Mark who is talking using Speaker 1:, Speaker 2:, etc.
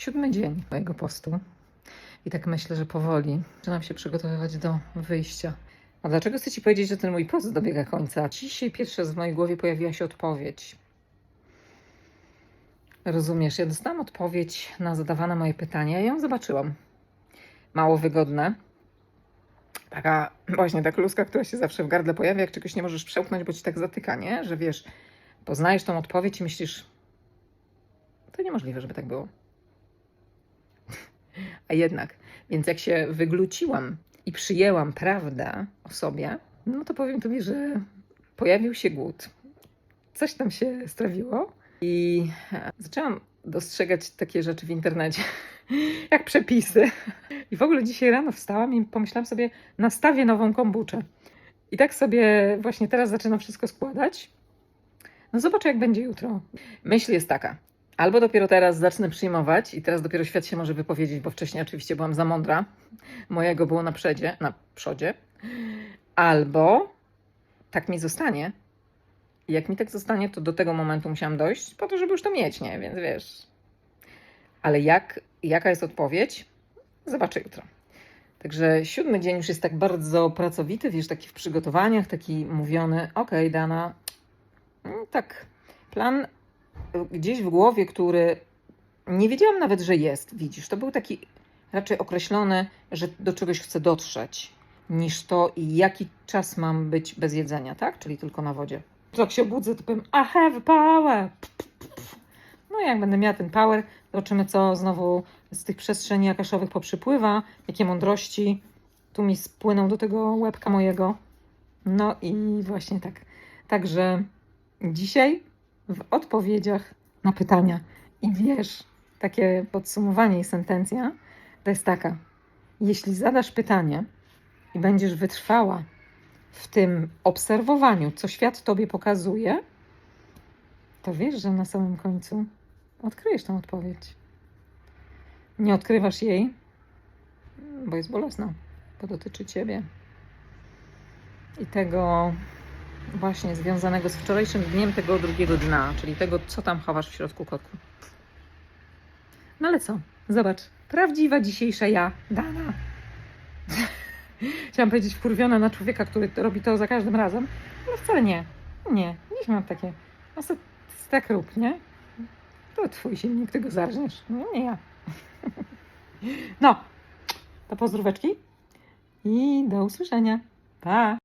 Speaker 1: siódmy dzień mojego postu. I tak myślę, że powoli zaczynam się przygotowywać do wyjścia. A dlaczego chcę Ci powiedzieć, że ten mój post dobiega końca? Dzisiaj pierwszy raz w mojej głowie pojawiła się odpowiedź. Rozumiesz, ja dostałam odpowiedź na zadawane moje pytania. Ja ją zobaczyłam. Mało wygodne. Taka właśnie ta kluska, która się zawsze w gardle pojawia, jak czegoś nie możesz przełknąć, bo ci tak zatyka, nie? Że wiesz, poznajesz tą odpowiedź i myślisz, to niemożliwe, żeby tak było. A jednak, więc jak się wygluciłam i przyjęłam prawdę o sobie, no to powiem Tobie, że pojawił się głód. Coś tam się strawiło i e, zaczęłam dostrzegać takie rzeczy w internecie, jak przepisy. I w ogóle dzisiaj rano wstałam i pomyślałam sobie, nastawię nową kombuczę. I tak sobie właśnie teraz zaczynam wszystko składać. No zobaczę, jak będzie jutro. Myśl jest taka. Albo dopiero teraz zacznę przyjmować i teraz dopiero świat się może wypowiedzieć, bo wcześniej oczywiście byłam za mądra. Mojego było na przodzie, na przodzie. Albo tak mi zostanie. I jak mi tak zostanie, to do tego momentu musiałam dojść po to, żeby już to mieć, nie? Więc wiesz. Ale jak, jaka jest odpowiedź? Zobaczę jutro. Także siódmy dzień już jest tak bardzo pracowity, wiesz, taki w przygotowaniach, taki mówiony, okej, Dana, mm, tak, plan gdzieś w głowie, który nie wiedziałam nawet, że jest, widzisz, to był taki raczej określony, że do czegoś chcę dotrzeć, niż to jaki czas mam być bez jedzenia, tak? Czyli tylko na wodzie. Jak się obudzę, to powiem, I have power. No jak będę miała ten power, zobaczymy, co znowu z tych przestrzeni akaszowych poprzypływa, jakie mądrości tu mi spłyną do tego łebka mojego. No i właśnie tak. Także dzisiaj w odpowiedziach na pytania i wiesz, takie podsumowanie i sentencja to jest taka. Jeśli zadasz pytanie i będziesz wytrwała w tym obserwowaniu, co świat tobie pokazuje, to wiesz, że na samym końcu odkryjesz tą odpowiedź. Nie odkrywasz jej, bo jest bolesna, bo dotyczy ciebie. I tego właśnie związanego z wczorajszym dniem tego drugiego dna, czyli tego, co tam chowasz w środku kotku. No ale co? Zobacz, prawdziwa dzisiejsza ja, Dana. Chciałam powiedzieć wkurwiona na człowieka, który robi to za każdym razem, ale wcale nie. Nie, dziś mam takie, no se- tak rób, nie? To twój silnik, ty go zarżniesz. No nie ja. No, to pozdróweczki i do usłyszenia. Pa!